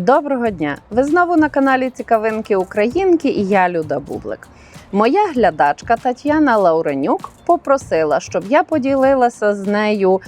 Доброго дня! Ви знову на каналі Цікавинки Українки і я Люда Бублик. Моя глядачка Тетяна Лауренюк попросила, щоб я поділилася з нею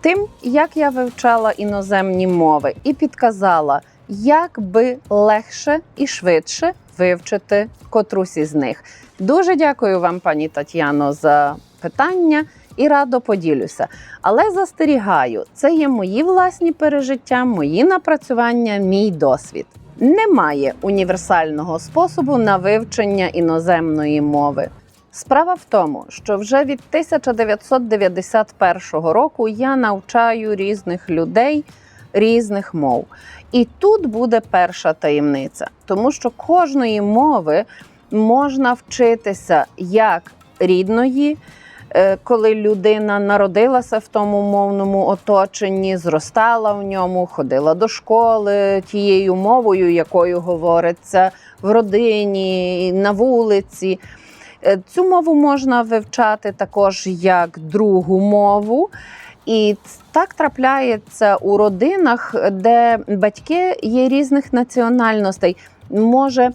тим, як я вивчала іноземні мови, і підказала, як би легше і швидше вивчити котрусь із них. Дуже дякую вам, пані Тетяно, за питання і радо поділюся. Але застерігаю, це є мої власні пережиття, мої напрацювання, мій досвід. Немає універсального способу на вивчення іноземної мови. Справа в тому, що вже від 1991 року я навчаю різних людей різних мов. І тут буде перша таємниця, тому що кожної мови можна вчитися як рідної, коли людина народилася в тому мовному оточенні, зростала в ньому, ходила до школи тією мовою, якою говориться в родині, на вулиці. Е, Цю мову можна вивчати також як другу мову. І так трапляється у родинах, де батьки є різних національностей, може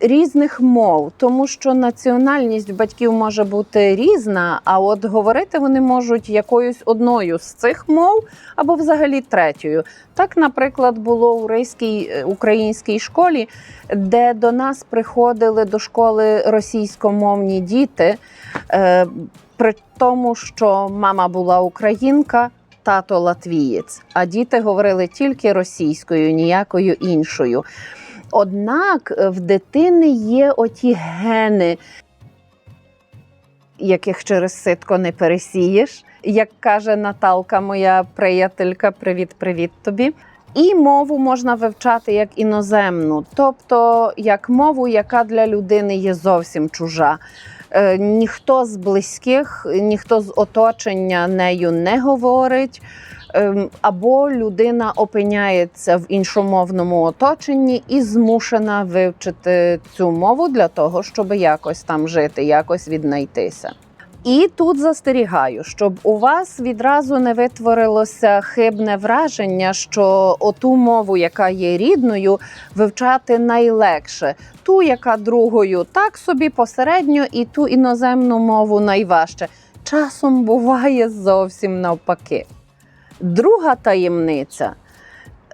різних мов, тому що національність батьків може бути різна, а от говорити вони можуть якоюсь одною з цих мов або взагалі третьою. Так, наприклад, було у рейській е, українській школі, де до нас приходили до школи російськомовні діти. Е, при тому, що мама була українка, тато латвієць, а діти говорили тільки російською, ніякою іншою. Однак в дитини є оті гени, яких через ситко не пересієш, як каже Наталка, моя приятелька, привіт-привіт тобі. І мову можна вивчати як іноземну, тобто як мову, яка для людини є зовсім чужа. Е, ніхто з близьких, ніхто з оточення нею не говорить, або людина опиняється в іншомовному оточенні і змушена вивчити цю мову для того, щоб якось там жити, якось віднайтися. І тут застерігаю, щоб у вас відразу не витворилося хибне враження, що оту мову, яка є рідною, вивчати найлегше, ту, яка другою, так собі посередньо, і ту іноземну мову найважче. Часом буває зовсім навпаки. Друга таємниця.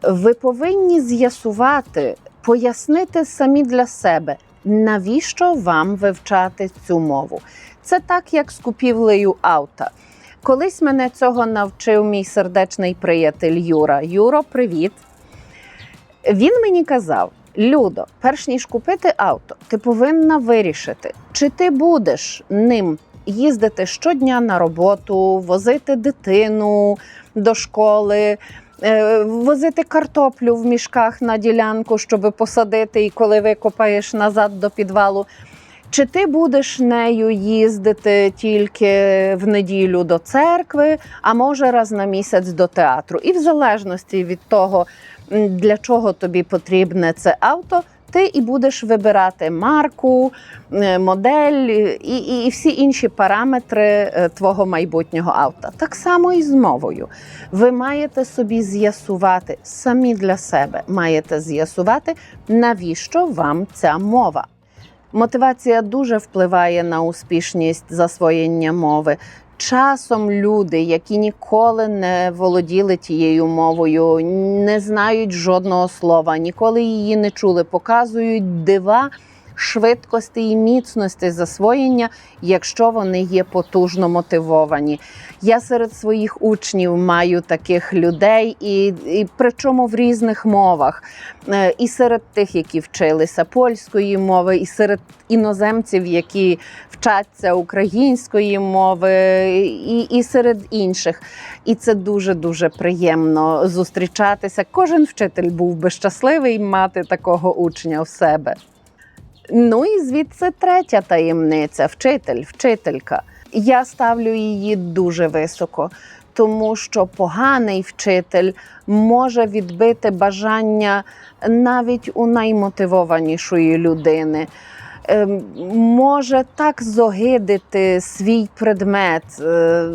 Ви повинні з'ясувати, пояснити самі для себе, навіщо вам вивчати цю мову. Це так, як з купівлею авто. Колись мене цього навчив мій сердечний приятель Юра. Юро, привіт. Він мені казав: Людо, перш ніж купити авто, ти повинна вирішити, чи ти будеш ним їздити щодня на роботу, возити дитину до школи. е, Возити картоплю в мішках на ділянку, щоб посадити, і коли викопаєш назад до підвалу. Чи ти будеш нею їздити тільки в неділю до церкви, а може раз на місяць до театру? І в залежності від того, для чого тобі потрібне це авто, ти і будеш вибирати марку, е, модель і, і, і всі інші параметри е, твого майбутнього авто. Так само і з мовою. Ви маєте собі з'ясувати самі для себе, маєте з'ясувати, навіщо вам ця мова. Мотивація дуже впливає на успішність засвоєння мови. Часом люди, які ніколи не володіли тією мовою, не знають жодного слова, ніколи її не чули, показують дива швидкості і міцності засвоєння, якщо вони є потужно мотивовані. Я серед своїх учнів маю таких людей, і, і причому в різних мовах. Е, І серед тих, які вчилися польської мови, і серед іноземців, які вчаться української мови, і, і серед інших. І це дуже дуже приємно зустрічатися. Кожен вчитель був би щасливий мати такого учня в себе. Ну і звідси третя таємниця вчитель, вчителька. Я ставлю її дуже високо, тому що поганий вчитель може відбити бажання навіть у найммотивованішої людини. Ем, Може так зогидити свій предмет, е,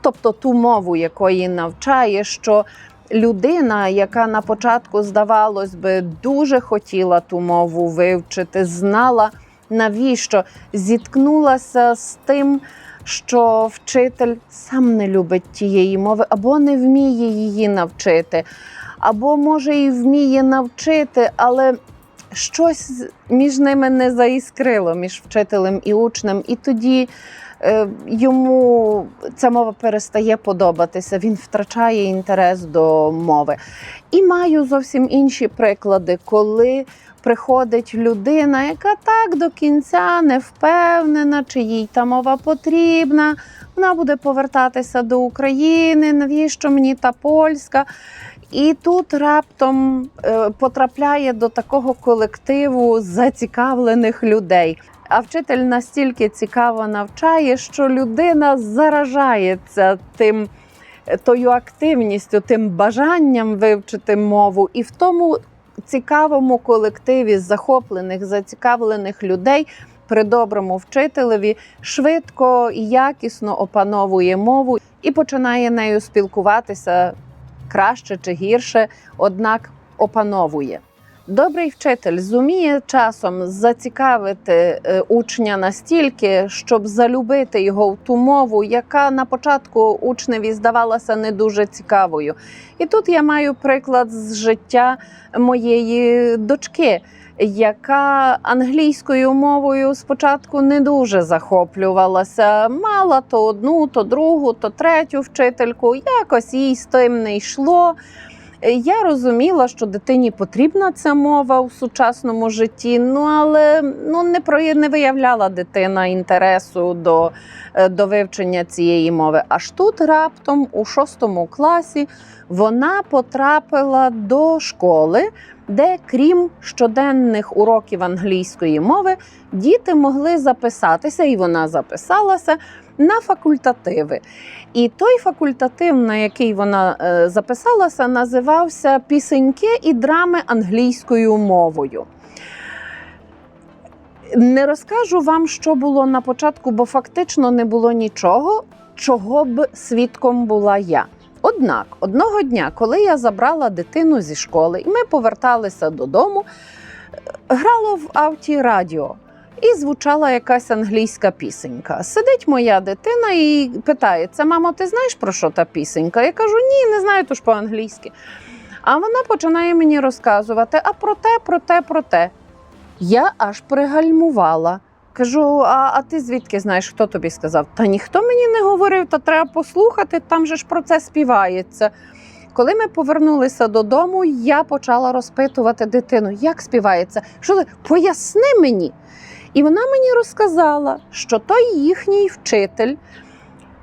тобто ту мову, якої навчає, що людина, яка на початку, здавалось би, дуже хотіла ту мову вивчити, знала навіщо, зіткнулася з тим, що вчитель сам не любить тієї мови або не вміє її навчити, або може і вміє навчити, але щось між ними не заіскрило між вчителем і учнем, і тоді йому ця мова перестає подобатися, він втрачає інтерес до мови. І маю зовсім інші приклади, коли приходить людина, яка так до кінця не впевнена, чи їй та мова потрібна. Вона буде повертатися до України. Навіщо мені та польська? І тут раптом е, потрапляє до такого колективу зацікавлених людей. А вчитель настільки цікаво навчає, що людина заражається тим, е, тою активністю, тим бажанням вивчити мову, і в тому цікавому колективі захоплених, зацікавлених людей при доброму вчителеві швидко і якісно опановує мову і починає нею спілкуватися краще чи гірше, однак опановує. Добрий вчитель зуміє часом зацікавити е, учня настільки, щоб залюбити його в ту мову, яка на початку учневі здавалася не дуже цікавою. І тут я маю приклад з життя моєї дочки, яка англійською мовою спочатку не дуже захоплювалася. Мала то одну, то другу, то третю вчительку. Якось їй з тим не йшло. Я розуміла, що дитині потрібна ця мова у сучасному житті, ну але ну не про не виявляла дитина інтересу до, е, до вивчення цієї мови. Аж тут раптом у шостому класі вона потрапила до школи, де, крім щоденних уроків англійської мови, діти могли записатися, і вона записалася на факультативи. І той факультатив, на який вона е, записалася, називався Пісеньки і драми англійською мовою. Не розкажу вам, що було на початку, бо фактично не було нічого, чого б свідком була я. Однак, одного дня, коли я забрала дитину зі школи, і ми поверталися додому, грало в авті радіо. І звучала якась англійська пісенька. Сидить моя дитина і питається: мамо, ти знаєш про що та пісенька? Я кажу, ні, не знаю, то ж по-англійськи. А вона починає мені розказувати: а про те, про те, про те. Я аж пригальмувала. Кажу: а, а ти звідки знаєш, хто тобі сказав? Та ніхто мені не говорив, та треба послухати, там же ж про це співається. Коли ми повернулися додому, я почала розпитувати дитину, як співається. Що ти? Поясни мені. І вона мені розказала, що той їхній вчитель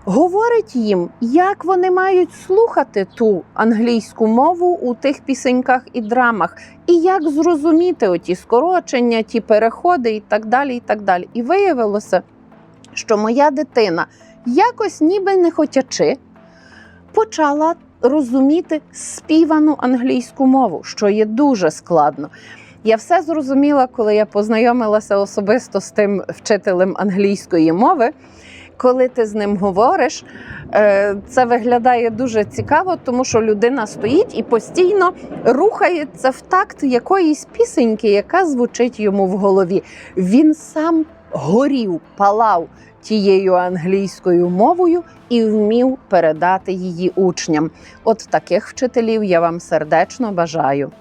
говорить їм, як вони мають слухати ту англійську мову у тих пісеньках і драмах, і як зрозуміти оті скорочення, ті переходи і так далі. І так далі. І виявилося, що моя дитина якось, ніби не хотячи, почала розуміти співану англійську мову, що є дуже складно. Я все зрозуміла, коли я познайомилася особисто з тим вчителем англійської мови. Коли ти з ним говориш, е, це виглядає дуже цікаво, тому що людина стоїть і постійно рухається в такт якоїсь пісеньки, яка звучить йому в голові. Він сам горів, палав тією англійською мовою і вмів передати її учням. От таких вчителів я вам сердечно бажаю.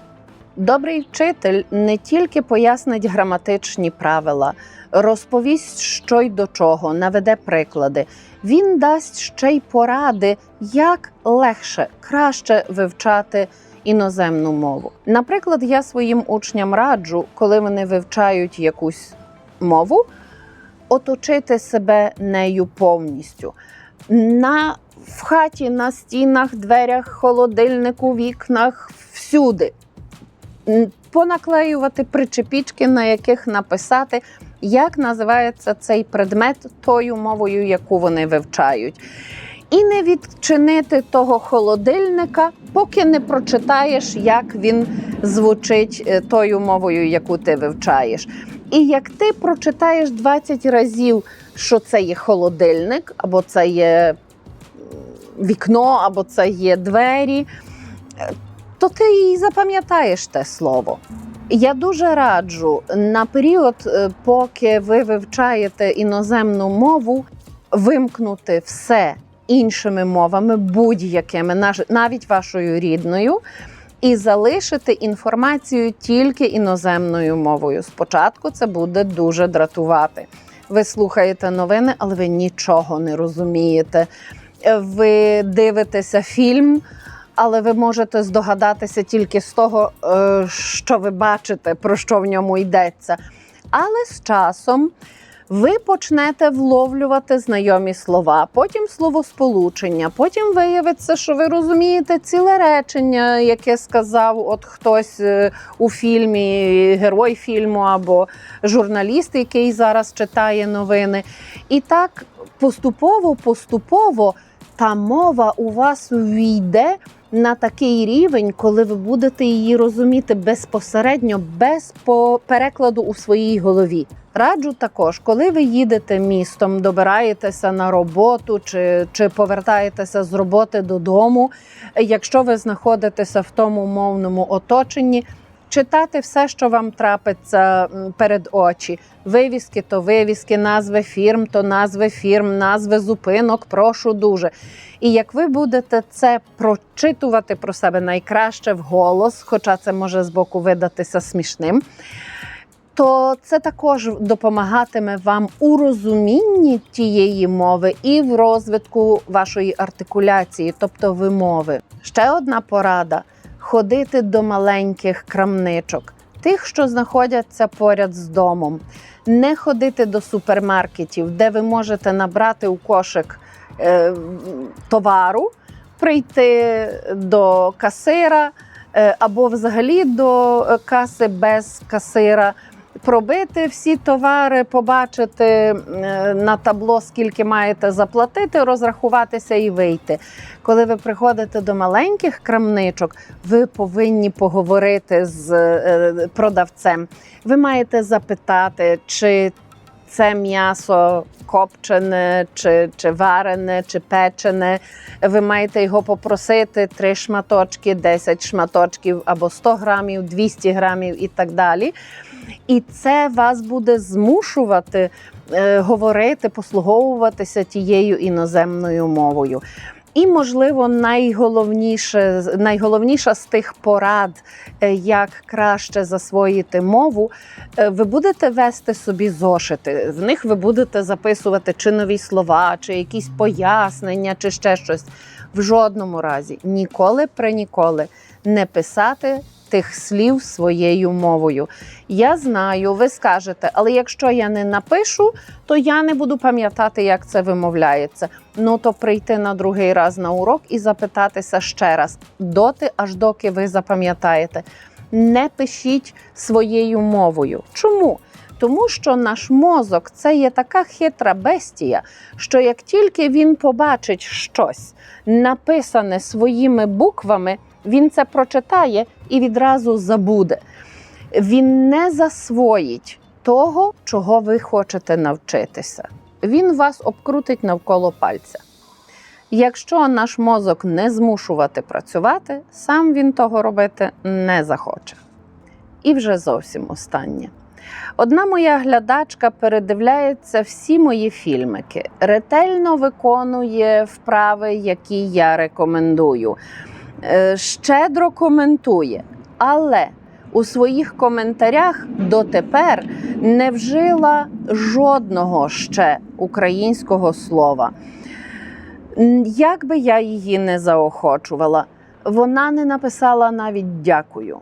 Добрий вчитель не тільки пояснить граматичні правила, розповість, що й до чого, наведе приклади. Він дасть ще й поради, як легше, краще вивчати іноземну мову. Наприклад, я своїм учням раджу, коли вони вивчають якусь мову, оточити себе нею повністю. На в хаті, на стінах, дверях, холодильнику, вікнах, всюди понаклеювати причепічки, на яких написати, як називається цей предмет тою мовою, яку вони вивчають. І не відчинити того холодильника, поки не прочитаєш, як він звучить е, тою мовою, яку ти вивчаєш. І як ти прочитаєш 20 разів, що це є холодильник, або це є вікно, або це є двері то ти і запам'ятаєш те слово. Я дуже раджу на період, е, поки ви вивчаєте іноземну мову, вимкнути все іншими мовами, будь-якими, навіть вашою рідною, і залишити інформацію тільки іноземною мовою. Спочатку це буде дуже дратувати. Ви слухаєте новини, але ви нічого не розумієте. Е, Ви дивитеся фільм, але ви можете здогадатися тільки з того, е, що ви бачите, про що в ньому йдеться. Але з часом ви почнете вловлювати знайомі слова, потім словосполучення, потім виявиться, що ви розумієте ціле речення, яке сказав от хтось е, у фільмі, герой фільму або журналіст, який зараз читає новини. І так поступово, поступово та мова у вас увійде на такий рівень, коли ви будете її розуміти безпосередньо, без по- перекладу у своїй голові. Раджу також, коли ви їдете містом, добираєтеся на роботу чи, чи повертаєтеся з роботи додому. Якщо ви знаходитеся в тому мовному оточенні, читати все, що вам трапиться перед очі. Вивіски то вивіски, назви фірм, то назви фірм, назви зупинок. Прошу дуже. І як ви будете це прочитувати про себе найкраще вголос, хоча це може збоку видатися смішним, то це також допомагатиме вам у розумінні тієї мови і в розвитку вашої артикуляції, тобто вимови. Ще одна порада: ходити до маленьких крамничок, тих, що знаходяться поряд з домом, не ходити до супермаркетів, де ви можете набрати у кошик е, товару, прийти до касира е, або взагалі до каси без касира. Пробити всі товари, побачити е, на табло, скільки маєте заплатити, розрахуватися і вийти. Коли ви приходите до маленьких крамничок, ви повинні поговорити з е, продавцем. Ви маєте запитати, чи це м'ясо копчене, чи, чи варене, чи печене. Ви маєте його попросити три шматочки, 10 шматочків або 100 грамів, 200 грамів і так далі. І це вас буде змушувати е, говорити, послуговуватися тією іноземною мовою. І, можливо, найголовніше, найголовніша з тих порад, е, як краще засвоїти мову, е, ви будете вести собі зошити. В них ви будете записувати чи нові слова, чи якісь пояснення, чи ще щось. В жодному разі ніколи при ніколи не писати тих слів своєю мовою. Я знаю, ви скажете, але якщо я не напишу, то я не буду пам'ятати, як це вимовляється. Ну то прийти на другий раз на урок і запитатися ще раз, доти, аж доки ви запам'ятаєте. Не пишіть своєю мовою. Чому? Тому що наш мозок це є така хитра бестія, що як тільки він побачить щось написане своїми буквами, він це прочитає і відразу забуде. Він не засвоїть того, чого ви хочете навчитися. Він вас обкрутить навколо пальця. Якщо наш мозок не змушувати працювати, сам він того робити не захоче. І вже зовсім останнє. Одна моя глядачка передивляється всі мої фільмики, ретельно виконує вправи, які я рекомендую, щедро коментує, але у своїх коментарях дотепер не вжила жодного ще українського слова. Як би я її не заохочувала, вона не написала навіть дякую.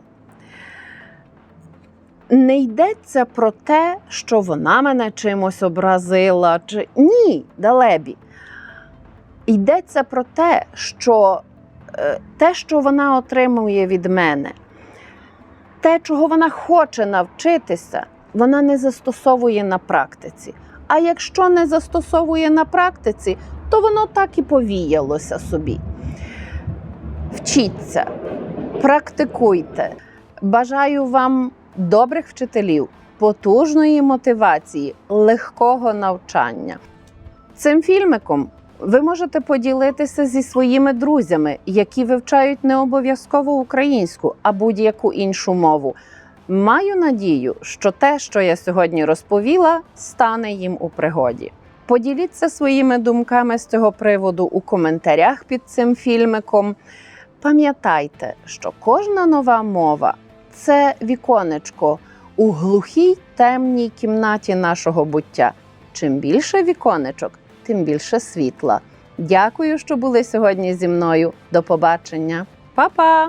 Не йдеться про те, що вона мене чимось образила, чи ні, далебі. Йдеться про те, що е, те, що вона отримує від мене, те, чого вона хоче навчитися, вона не застосовує на практиці. А якщо не застосовує на практиці, то воно так і повіялося собі. Вчіться, практикуйте. Бажаю вам добрих вчителів, потужної мотивації, легкого навчання. Цим фільмиком Ви можете поділитися зі своїми друзями, які вивчають не обов'язково українську, а будь-яку іншу мову. Маю надію, що те, що я сьогодні розповіла, стане їм у пригоді. Поділіться своїми думками з цього приводу у коментарях під цим фільмиком. Пам'ятайте, що кожна нова мова це віконечко у глухій темній кімнаті нашого буття. Чим більше віконечок, тим більше світла. Дякую, що були сьогодні зі мною. До побачення, Па-па!